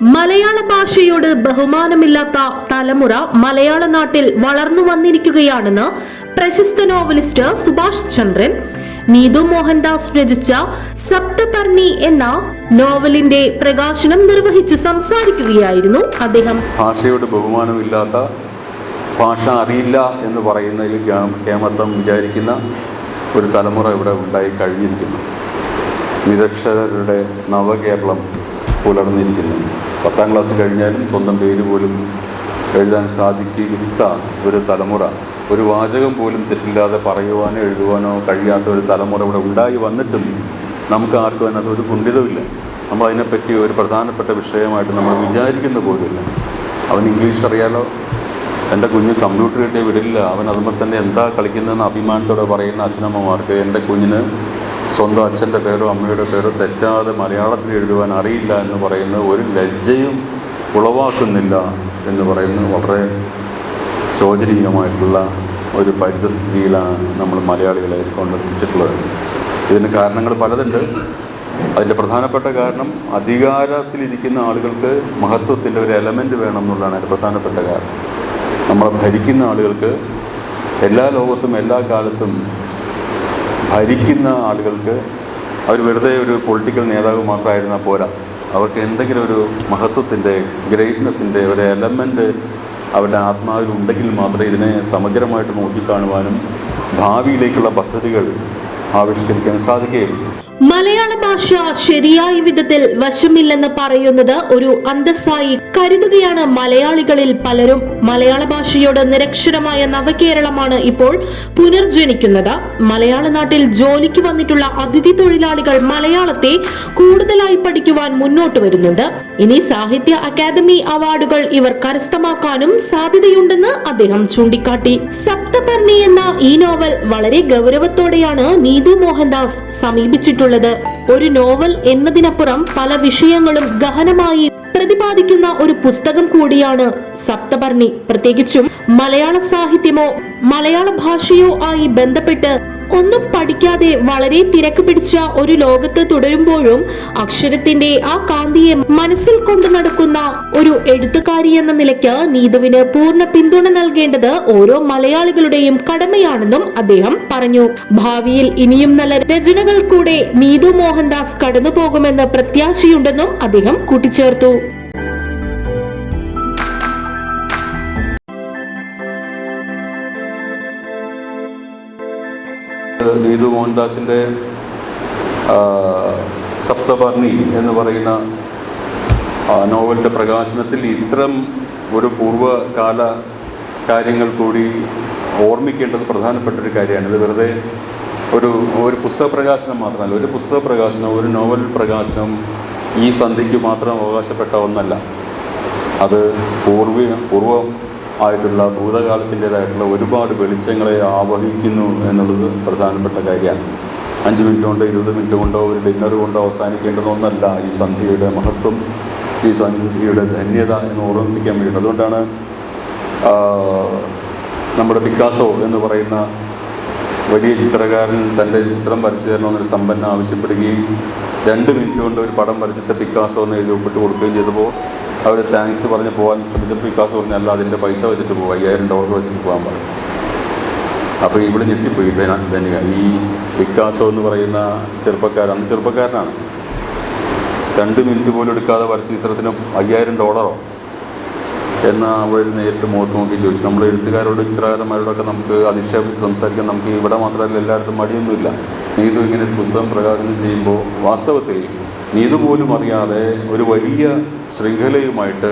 മലയാള ഭാഷയോട് ബഹുമാനമില്ലാത്ത തലമുറ മലയാള നാട്ടിൽ വളർന്നു വന്നിരിക്കുകയാണെന്ന് പ്രശസ്ത നോവലിസ്റ്റ് സുഭാഷ് ചന്ദ്രൻ നീതു മോഹൻദാസ് രചിച്ച സപ്തപർണി എന്ന നോവലിന്റെ പ്രകാശനം നിർവഹിച്ചു സംസാരിക്കുകയായിരുന്നു അദ്ദേഹം. ഭാഷയോട് ബഹുമാനമില്ലാത്ത ഭാഷ അറിയില്ല എന്ന് പറയുന്നതിൽ കേമത്വം വിചാരിക്കുന്ന ഒരു തലമുറ ഇവിടെ ഉണ്ടായി കഴിഞ്ഞിരിക്കുന്നു. നിരക്ഷരരുടെ നവകേരളം പുലർന്നിരിക്കുന്നു. പത്താം ക്ലാസ് കഴിഞ്ഞാലും സ്വന്തം പേര് പോലും എഴുതാൻ സാധിക്കാത്ത ഒരു തലമുറ. ഒരു വാചകം പോലും തെറ്റില്ലാതെ പറയുവാനോ എഴുതുവാനോ കഴിയാത്ത ഒരു തലമുറ ഇവിടെ ഉണ്ടായി വന്നിട്ടും നമുക്ക് ആർക്കും അതിനകത്ത് ഒരു കുണ്ഠിതമില്ല നമ്മൾ അതിനെപ്പറ്റി ഒരു പ്രധാനപ്പെട്ട വിഷയമായിട്ട് നമ്മൾ വിചാരിക്കുന്ന പോലുമില്ല. അവൻ ഇംഗ്ലീഷ് അറിയാലോ? എന്റെ കുഞ്ഞ് കമ്പ്യൂട്ടർ കിട്ടിയ വിടില്ല. അവൻ അതുമ്പോൾ തന്നെ എന്താ കളിക്കുന്നതെന്ന് അഭിമാനത്തോടെ പറയുന്ന അച്ഛനമ്മമാർക്ക് എന്റെ കുഞ്ഞിന് സ്വന്തം അച്ഛന്റെ പേരോ അമ്മയുടെ പേരോ തെറ്റാതെ മലയാളത്തിൽ എഴുതുവാൻ അറിയില്ല എന്ന് പറയുന്ന ഒരു ലജ്ജയും ഉളവാക്കുന്നില്ല എന്ന് പറയുന്നത് വളരെ ശോചനീയമായിട്ടുള്ള ഒരു പരിതസ്ഥിതിയിലാണ് നമ്മൾ മലയാളികളെ കൊണ്ടെത്തിച്ചിട്ടുള്ളത്. ഇതിന് കാരണങ്ങൾ പലതുണ്ട്. അതിന്റെ പ്രധാനപ്പെട്ട കാരണം അധികാരത്തിലിരിക്കുന്ന ആളുകൾക്ക് മഹത്വത്തിന്റെ ഒരു എലമെന്റ് വേണം എന്നുള്ളതാണ് അതിന്റെ പ്രധാനപ്പെട്ട കാരണം. നമ്മളെ ഭരിക്കുന്ന ആളുകൾക്ക് എല്ലാ ലോകത്തും എല്ലാ കാലത്തും ഭരിക്കുന്ന ആളുകൾക്ക് അവർ വെറുതെ ഒരു പൊളിറ്റിക്കൽ നേതാവ് മാത്രമായിരുന്നാൽ പോരാ. അവർക്ക് എന്തെങ്കിലും ഒരു മഹത്വത്തിന്റെ ഗ്രേറ്റ്നെസ്സിന്റെ ഒരു എലമെന്റ് അവരുടെ ആത്മാവിൽ ഉണ്ടെങ്കിൽ മാത്രമേ ഇതിനെ സമഗ്രമായിട്ട് നോക്കിക്കാണുവാനും ഭാവിയിലേക്കുള്ള പദ്ധതികൾ ആവിഷ്കരിക്കാൻ സാധിക്കുകയുള്ളൂ. മലയാള ഭാഷ ശരിയായ വിധത്തിൽ വശമില്ലെന്ന് പറയുന്നത് ഒരു അന്തസ്സായി കരുതുകയാണ് മലയാളികളിൽ പലരും. മലയാള ഭാഷയോട് നിരക്ഷരമായ നവകേരളമാണ് ഇപ്പോൾ പുനർജനിക്കുന്നത്. മലയാള നാട്ടിൽ ജോലിക്ക് വന്നിട്ടുള്ള അതിഥി തൊഴിലാളികൾ മലയാളത്തെ കൂടുതലായി പഠിക്കുവാൻ മുന്നോട്ട് വരുന്നുണ്ട്. ഇനി സാഹിത്യ അക്കാദമി അവാർഡുകൾ ഇവർ കരസ്ഥമാക്കാനും സാധ്യതയുണ്ടെന്ന് അദ്ദേഹം ചൂണ്ടിക്കാട്ടി. സപ്തപർണി എന്ന ഈ നോവൽ വളരെ ഗൗരവത്തോടെയാണ് നീതു മോഹൻദാസ് സമീപിച്ചിട്ടുള്ളത്. ഒരു നോവൽ എന്നതിനപ്പുറം പല വിഷയങ്ങളും ഗഹനമായി പ്രതിപാദിക്കുന്ന ഒരു പുസ്തകം കൂടിയാണ് സപ്തപർണി. പ്രത്യേകിച്ചും മലയാള സാഹിത്യമോ മലയാള ഭാഷയോ ആയി ബന്ധപ്പെട്ട് ഒന്നും പഠിക്കാതെ വളരെ തിരക്ക് പിടിച്ച ഒരു ലോകത്ത് തുടരുമ്പോഴും അക്ഷരത്തിന്റെ ആ കാന്തിയെ മനസ്സിൽ കൊണ്ടു നടക്കുന്ന ഒരു എഴുത്തുകാരി എന്ന നിലയ്ക്ക് നീതുവിന് പൂർണ പിന്തുണ നൽകേണ്ടത് ഓരോ മലയാളികളുടെയും കടമയാണെന്നും അദ്ദേഹം പറഞ്ഞു. ഭാവിയിൽ ഇനിയും നല്ല രചനകൾ കൂടെ നീതു മോഹൻദാസ് കടന്നു പോകുമെന്ന് പ്രത്യാശയുണ്ടെന്നും അദ്ദേഹം കൂട്ടിച്ചേർത്തു. നീതു മോഹൻദാസിന്റെ സപ്തപർണി എന്ന് പറയുന്ന നോവലിന്റെ പ്രകാശനത്തിൽ ഇത്തരം ഒരു പൂർവകാല കാര്യങ്ങൾ കൂടി ഓർമ്മിക്കേണ്ടത് പ്രധാനപ്പെട്ട ഒരു കാര്യമാണ്. ഇത് വെറുതെ ഒരു ഒരു പുസ്തക പ്രകാശനം മാത്രമല്ല ഒരു പുസ്തക പ്രകാശനം ഒരു നോവൽ പ്രകാശനം ഈ സന്ധിക്ക് മാത്രം അവകാശപ്പെട്ട ഒന്നല്ല. അത് പൂർവ പൂർവം ആയിട്ടുള്ള ഭൂതകാലത്തിന്റെതായിട്ടുള്ള ഒരുപാട് വെളിച്ചങ്ങളെ ആവഹിക്കുന്നു എന്നുള്ളത് പ്രധാനപ്പെട്ട കാര്യമാണ്. അഞ്ച് മിനിറ്റ് കൊണ്ടോ ഇരുപത് മിനിറ്റ് കൊണ്ടോ ഒരു ഡിന്നർ കൊണ്ടോ അവസാനിക്കേണ്ടതൊന്നല്ല ഈ സന്ധ്യയുടെ മഹത്വം ഈ സന്ധ്യയുടെ ധന്യത എന്ന് ഓർമ്മിപ്പിക്കാൻ വേണ്ടിയിട്ട്. അതുകൊണ്ടാണ് നമ്മുടെ പിക്കാസോ എന്ന് പറയുന്ന വലിയ ചിത്രകാരൻ തന്റെ ചിത്രം വരച്ചു തരണമെന്നൊരു സമ്പന്ന ആവശ്യപ്പെടുകയും രണ്ട് മിനിറ്റ് കൊണ്ട് ഒരു പടം വരച്ചിട്ട് പിക്കാസോ എന്ന് എഴുതി ഒപ്പിട്ട് കൊടുക്കുകയും ചെയ്തപ്പോൾ അവർ താങ്ക്സ് പറഞ്ഞ് പോകാൻ ശ്രമിച്ചപ്പോൾ പിക്കാസോ പറഞ്ഞല്ല അതിന്റെ പൈസ വെച്ചിട്ട് പോകും അയ്യായിരം ഡോളർ വെച്ചിട്ട് പോകാൻ പറഞ്ഞു. അപ്പോൾ ഇവിടെ ഞെട്ടിപ്പോയി ധന ധനിക ഈ വിക്കാസോ എന്ന് പറയുന്ന ചെറുപ്പക്കാരൻ അന്ന് ചെറുപ്പക്കാരനാണ്. രണ്ട് മിനിറ്റ് പോലും എടുക്കാതെ വരച്ച ചിത്രത്തിന് അയ്യായിരം ഡോളറോ എന്ന് അവിടെ നേരിട്ട് മുഖത്ത് നോക്കി ചോദിച്ചു. നമ്മൾ എഴുത്തുകാരോട് ചിത്രകാരന്മാരോടൊക്കെ നമുക്ക് അധിക്ഷേപിച്ച് സംസാരിക്കാൻ നമുക്ക് ഇവിടെ മാത്രമല്ല എല്ലായിടത്തും മടിയൊന്നുമില്ല. നീതു ഇങ്ങനെ ഒരു പുസ്തകം പ്രകാശനം ചെയ്യുമ്പോൾ വാസ്തവത്തിൽ നീതു പോലും അറിയാതെ ഒരു വലിയ ശൃംഖലയുമായിട്ട്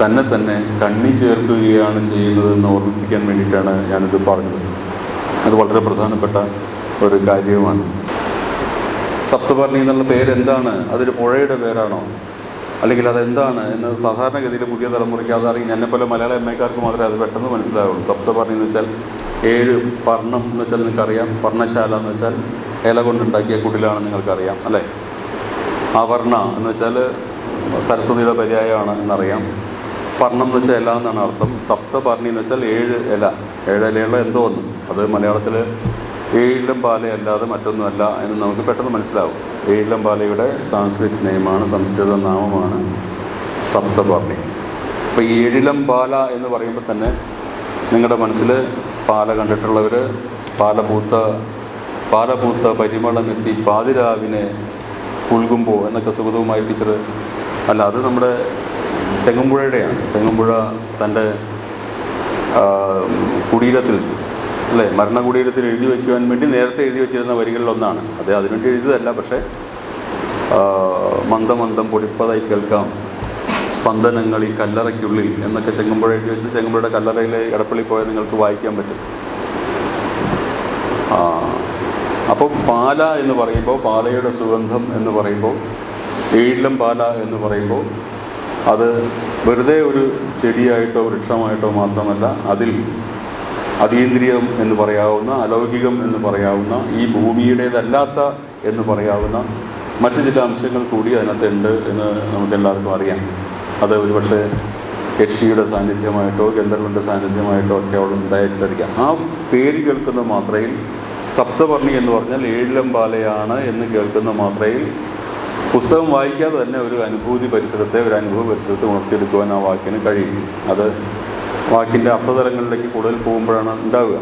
തന്നെ തന്നെ കണ്ണി ചേർക്കുകയാണ് ചെയ്യുന്നതെന്ന് ഓർമ്മിപ്പിക്കാൻ വേണ്ടിയിട്ടാണ് ഞാനിത് പറഞ്ഞത്. അത് വളരെ പ്രധാനപ്പെട്ട ഒരു കാര്യവുമാണ്. സപ്തപർണി എന്നുള്ള പേരെന്താണ്? അതൊരു പുഴയുടെ പേരാണോ? അല്ലെങ്കിൽ അതെന്താണ് എന്ന് സാധാരണഗതിയിൽ പുതിയ തലമുറയ്ക്ക് അതറിയും എന്നെ പോലെ മലയാള എം എക്കാർക്ക് മാത്രമേ അത് പെട്ടെന്ന് മനസ്സിലാവുള്ളൂ. സപ്തപർണി എന്ന് വെച്ചാൽ ഏഴ് പർണം എന്ന് വെച്ചാൽ നിങ്ങൾക്കറിയാം പർണശാല എന്ന് വെച്ചാൽ ഇല കൊണ്ടുണ്ടാക്കിയ കുടിലാണെന്ന് നിങ്ങൾക്കറിയാം അല്ലേ? അവർണ എന്ന് വെച്ചാൽ സരസ്വതിയുടെ പര്യായമാണ് എന്നറിയാം. പർണം എന്ന് വെച്ചാൽ ഇല എന്നാണ് അർത്ഥം. സപ്തപർണി എന്ന് വെച്ചാൽ ഏഴ് ഇല. ഏഴ് ഇലയുള്ള എന്തോ ഒന്ന്. അത് മലയാളത്തിൽ ഏഴിലം പാല അല്ലാതെ മറ്റൊന്നുമല്ല എന്ന് നമുക്ക് പെട്ടെന്ന് മനസ്സിലാവും. ഏഴിലം പാലയുടെ സാംസ്കൃതിക് നെയ്മാണ് സംസ്കൃത നാമമാണ് സപ്തപർണി. അപ്പോൾ ഏഴിലം പാല എന്ന് പറയുമ്പോൾ തന്നെ നിങ്ങളുടെ മനസ്സിൽ പാല കണ്ടിട്ടുള്ളവർ പാലപൂത്ത പാലപൂത്ത പരിമളമെത്തി പാതിരാവിനെ പുൽകുമ്പോൾ എന്നൊക്കെ സുഗതവുമായി ടീച്ചർ അല്ല അത് നമ്മുടെ ചെങ്ങമ്പുഴയുടെയാണ്. ചെങ്ങമ്പുഴ തന്റെ കുടീരത്തിൽ അല്ലേ മരണകുടീരത്തിൽ എഴുതി വയ്ക്കുവാൻ വേണ്ടി നേരത്തെ എഴുതി വെച്ചിരുന്ന വരികളിലൊന്നാണ്. അത് അതിനുവേണ്ടി എഴുതിയതല്ല പക്ഷേ മന്ദമന്ദം പൊടിപ്പതായി കേൾക്കാം. സ്പന്ദനങ്ങൾ ഈ കല്ലറയ്ക്കുള്ളിൽ എന്നൊക്കെ ചെങ്ങമ്പുഴ എഴുതി വെച്ച് ചെങ്ങമ്പുഴയുടെ കല്ലറയിലെ ഇടപ്പള്ളി പോയാൽ നിങ്ങൾക്ക് വായിക്കാൻ പറ്റും. ആ, അപ്പോൾ പാല എന്ന് പറയുമ്പോൾ പാലയുടെ സുഗന്ധം എന്ന് പറയുമ്പോൾ ഏഴിലം പാല എന്ന് പറയുമ്പോൾ അത് വെറുതെ ഒരു ചെടിയായിട്ടോ വൃക്ഷമായിട്ടോ മാത്രമല്ല അതിൽ അതീന്ദ്രിയം എന്ന് പറയാവുന്ന അലൗകികം എന്ന് പറയാവുന്ന ഈ ഭൂമിയുടേതല്ലാത്ത എന്ന് പറയാവുന്ന മറ്റ് ചില അംശങ്ങൾ കൂടി അതിനകത്തുണ്ട് എന്ന് നമുക്കെല്ലാവർക്കും അറിയാം. അത് ഒരുപക്ഷെ യക്ഷിയുടെ സാന്നിധ്യമായിട്ടോ ഗന്ധർവന്റെ സാന്നിധ്യമായിട്ടോ ഒക്കെ ഉണ്ടായിട്ടിരിക്കാം. ആ പേര് കേൾക്കുന്ന മാത്രയിൽ സപ്തവർണി എന്ന് പറഞ്ഞാൽ ഏഴിലം പാലയാണ് എന്ന് കേൾക്കുന്ന മാത്രയിൽ പുസ്തകം വായിക്കാതെ തന്നെ ഒരു അനുഭൂതി പരിസരത്തെ ഒരു അനുഭവ പരിസരത്തെ ഉണർത്തിയെടുക്കുവാൻ ആ വാക്കിന് കഴിയും. അത് വാക്കിന്റെ അർത്ഥതലങ്ങളിലേക്ക് കൂടുതൽ പോകുമ്പോഴാണ് ഉണ്ടാവുക.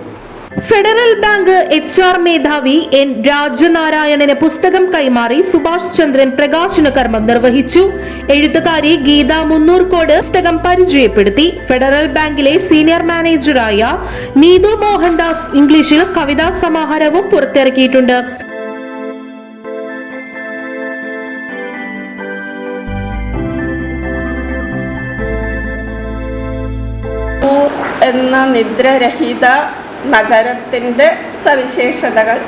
ഫെഡറൽ ബാങ്ക് എച്ച് ആർ മേധാവി എൻ രാജനാരായണന് പുസ്തകം കൈമാറി സുഭാഷ് ചന്ദ്രൻ പ്രകാശന കർമ്മം നിർവഹിച്ചു. എഴുത്തുകാരി ഗീത മുന്നൂർക്കോട് പുസ്തകം പരിചയപ്പെടുത്തി. ഫെഡറൽ ബാങ്കിലെ സീനിയർ മാനേജറായ നീതു മോഹൻദാസ് ഇംഗ്ലീഷിൽ കവിതാ സമാഹാരവും പുറത്തിറക്കിയിട്ടുണ്ട്. എന്ന നിദ്രരഹിത നഗരത്തിന്റെ സവിശേഷതകൾ.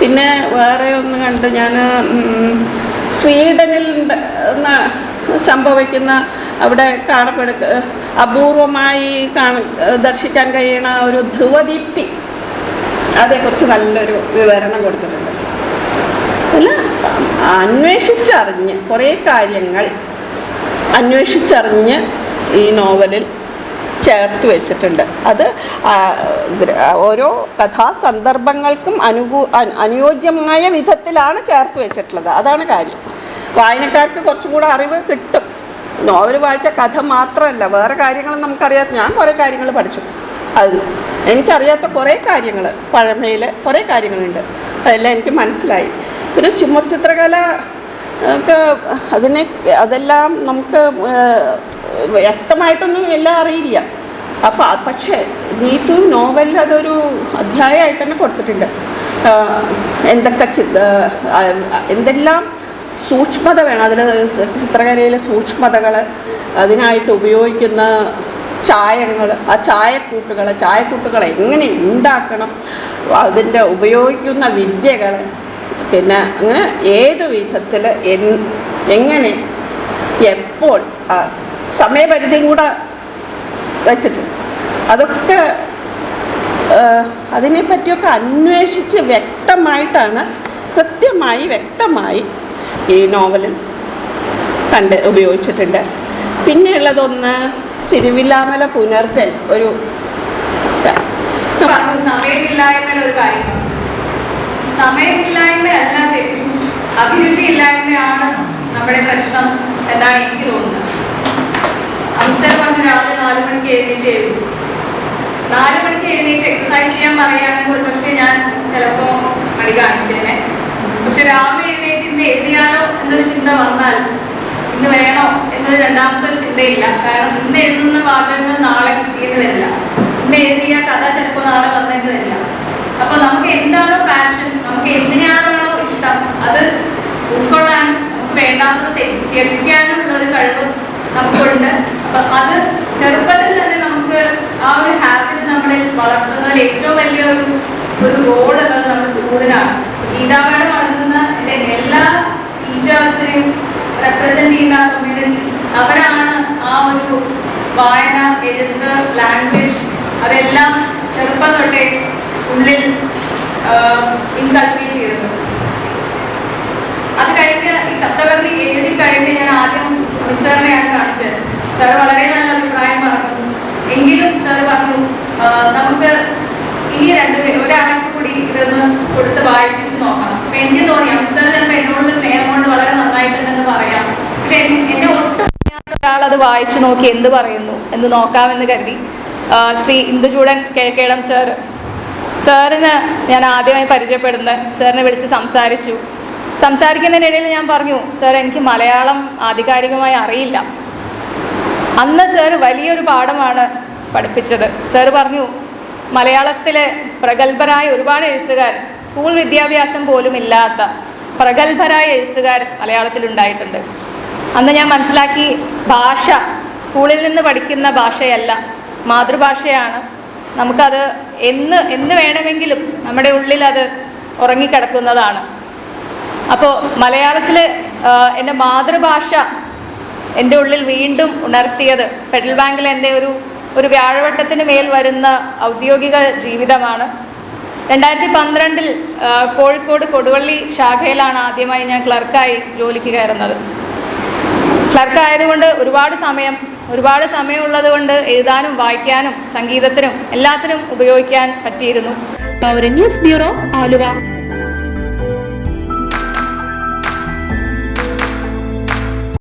പിന്നെ വേറെ ഒന്ന് കണ്ടു ഞാൻ സ്വീഡനിൽ സംഭവിക്കുന്ന അവിടെ കാണപ്പെടുക അപൂർവമായി കാണ ദർശിക്കാൻ കഴിയുന്ന ഒരു ധ്രുവദീപ്തി. അതേക്കുറിച്ച് നല്ലൊരു വിവരണം കൊടുത്തിട്ടുണ്ട്. അല്ല അന്വേഷിച്ചറിഞ്ഞ് കുറേ കാര്യങ്ങൾ അന്വേഷിച്ചറിഞ്ഞ് ഈ നോവലിൽ ചേർത്ത് വെച്ചിട്ടുണ്ട്. അത് ഓരോ കഥാസന്ദർഭങ്ങൾക്കും അനുകൂ അനുയോജ്യമായ വിധത്തിലാണ് ചേർത്ത് വെച്ചിട്ടുള്ളത്. അതാണ് കാര്യം. വായനക്കാർക്ക് കുറച്ചും കൂടെ അറിവ് കിട്ടും. നോവൽ വായിച്ച കഥ മാത്രമല്ല വേറെ കാര്യങ്ങൾ നമുക്കറിയാത്ത ഞാൻ കുറേ കാര്യങ്ങൾ പഠിച്ചു. അത് എനിക്കറിയാത്ത കുറേ കാര്യങ്ങൾ പഴമയിൽ കുറേ കാര്യങ്ങളുണ്ട്. അതെല്ലാം എനിക്ക് മനസ്സിലായി. പിന്നെ ചുമർ ചിത്രകല അതിനെ അതെല്ലാം നമുക്ക് വ്യക്തമായിട്ടൊന്നും എല്ലാം അറിയില്ല. അപ്പോൾ പക്ഷേ നീതു നോവലിൽ അതൊരു അധ്യായമായിട്ട് തന്നെ കൊടുത്തിട്ടുണ്ട്. എന്തൊക്കെ എന്തെല്ലാം സൂക്ഷ്മത വേണം. അതിൽ ചിത്രകലയിലെ സൂക്ഷ്മതകൾ അതിനായിട്ട് ഉപയോഗിക്കുന്ന ചായങ്ങൾ ആ ചായക്കൂട്ടുകൾ ചായക്കൂട്ടുകൾ എങ്ങനെ ഉണ്ടാക്കണം അതിന്റെ ഉപയോഗിക്കുന്ന വിദ്യകൾ പിന്നെ അങ്ങനെ ഏത് വിധത്തിൽ എങ്ങനെ എപ്പോൾ സമയപരിധിയും കൂടെ വെച്ചിട്ടുണ്ട്. അതൊക്കെ അതിനെ അതിനെപ്പറ്റിയൊക്കെ അന്വേഷിച്ച് വ്യക്തമായിട്ടാണ് കൃത്യമായി വ്യക്തമായി ഈ നോവലിൽ കണ്ട് ഉപയോഗിച്ചിട്ടുണ്ട്. പിന്നെയുള്ളതൊന്ന് തിരുവില്ലാമല പുനർജൻ ഒരു സമയമില്ലായ്മയുടെ ഒരു കാര്യം. പറഞ്ഞു. സമയമില്ലായ്മയല്ല അഭിരുചിയില്ലായ്മയാണ് നമ്മുടെ പ്രശ്നം എന്നാണ് എനിക്ക് തോന്നുന്നത്. അംസർ പറഞ്ഞ രാവിലെ നാല് മണിക്ക് എഴുന്നേറ്റ് എഴുതും നാല് മണിക്ക് എഴുന്നേറ്റ് എക്സസൈസ് ചെയ്യാൻ പറയുകയാണെങ്കിൽ ഒരു പക്ഷേ ഞാൻ ചിലപ്പോൾ മടി കാണിച്ചേനെ. പക്ഷെ രാവിലെ എഴുന്നേറ്റ് ഇന്ന് എഴുതിയാലോ എന്നൊരു ചിന്ത വന്നാൽ ഇന്ന് വേണോ എന്നൊരു രണ്ടാമത്തെ ഒരു ചിന്തയില്ല. കാരണം ഇന്ന് എഴുതുന്ന വാചകങ്ങൾ നാളെ കിട്ടിയെന്ന് വരില്ല. ഇന്ന് എഴുതിയ കഥ ചിലപ്പോൾ നാളെ വന്നെന്ന് വരില്ല. അപ്പൊ നമുക്ക് എന്താണോ പാഷൻ നമുക്ക് എന്തിനാണോ ഇഷ്ടം അത് ഉൾക്കൊള്ളാൻ നമുക്ക് വേണ്ടാത്തത് തെ- ത്യജിക്കാനുള്ള ഒരു കഴിവ് നമുക്കുണ്ട്. അപ്പൊ അത് ചെറുപ്പത്തിൽ തന്നെ നമുക്ക് ആ ഒരു ഹാബിറ്റ് നമ്മുടെ വളർത്തുന്നതിൽ ഏറ്റവും വലിയ ഒരു ഒരു റോൾ എന്നത് നമ്മുടെ സ്കൂളിനാണ് ഗീതാപാഠം വളർത്തുന്ന എന്റെ എല്ലാ ടീച്ചേഴ്സിനെയും റെപ്രസെന്റ് ചെയ്യുന്ന കമ്മ്യൂണിറ്റി അവരാണ് ആ ഒരു വായന എഴുത്ത് ലാംഗ്വേജ് അതെല്ലാം ചെറുപ്പം തൊട്ടേ ഉള്ളിൽ ഇൻകൾക്കേറ്റ് ചെയ്തത് അത് കഴിഞ്ഞ് ഈ സപ്തവർത്തി എഴുതി കഴിഞ്ഞ് ഞാൻ ആദ്യം അമിത് സാറിനെയാണ് കാണിച്ചത്. സാർ വളരെ നല്ല അഭിപ്രായം പറഞ്ഞു. എങ്കിലും സാർ പറഞ്ഞു "ആ, നമുക്ക് ഇനി രണ്ടുപേർ ഒരാൾക്ക് കൂടി ഇതൊന്ന് കൊടുത്ത് വായിപ്പിച്ച് നോക്കണം. അപ്പൊ എനിക്ക് തോന്നി അമിത് സാർ ചിലപ്പോൾ എന്നോടുള്ള സ്നേഹം കൊണ്ട് വളരെ നന്നായിട്ടുണ്ടെന്ന് പറയാം. പക്ഷെ എന്നെ ഒട്ടും ഒരാൾ ഒരാളത് വായിച്ചു നോക്കി എന്ത് പറയുന്നു എന്ന് നോക്കാമെന്ന് കരുതി. ശ്രീ ഇന്ദുചൂടൻ കിഴക്കേടം സാർ. സാറിന് ഞാൻ ആദ്യമായി പരിചയപ്പെടുന്നത് സാറിനെ വിളിച്ച് സംസാരിച്ചു. സംസാരിക്കുന്നതിനിടയിൽ ഞാൻ പറഞ്ഞു സാർ എനിക്ക് മലയാളം ആധികാരികമായി അറിയില്ല. അന്ന് സാർ വലിയൊരു പാഠമാണ് പഠിപ്പിച്ചത്. സാർ പറഞ്ഞു മലയാളത്തിലെ പ്രഗത്ഭരായ ഒരുപാട് എഴുത്തുകാർ സ്കൂൾ വിദ്യാഭ്യാസം പോലും ഇല്ലാത്ത പ്രഗത്ഭരായ എഴുത്തുകാർ മലയാളത്തിലുണ്ടായിട്ടുണ്ട് അന്ന് ഞാൻ മനസ്സിലാക്കി ഭാഷ സ്കൂളിൽ നിന്ന് പഠിക്കുന്ന ഭാഷയല്ല മാതൃഭാഷയാണ്. നമുക്കത് എന്ന് എന്ന് വേണമെങ്കിലും നമ്മുടെ ഉള്ളിൽ അത് ഉറങ്ങിക്കിടക്കുന്നതാണ്. അപ്പോൾ മലയാളത്തിൽ എന്റെ മാതൃഭാഷ എന്റെ ഉള്ളിൽ വീണ്ടും ഉണർത്തിയത്. ഫെഡറൽ ബാങ്കിൽ എന്റെ ഒരു ഒരു വ്യാഴവട്ടത്തിന് മേൽ വരുന്ന ഔദ്യോഗിക ജീവിതമാണ്. രണ്ടായിരത്തി പന്ത്രണ്ടിൽ കോഴിക്കോട് കൊടുവള്ളി ശാഖയിലാണ് ആദ്യമായി ഞാൻ ക്ലർക്കായി ജോലിക്ക് കയറുന്നത്. ക്ലർക്ക് ആയതുകൊണ്ട് ഒരുപാട് സമയം ഒരുപാട് സമയമുള്ളത് കൊണ്ട് എഴുതാനും വായിക്കാനും സംഗീതത്തിനും എല്ലാത്തിനും ഉപയോഗിക്കാൻ പറ്റിയിരുന്നു. News bureau Aluva.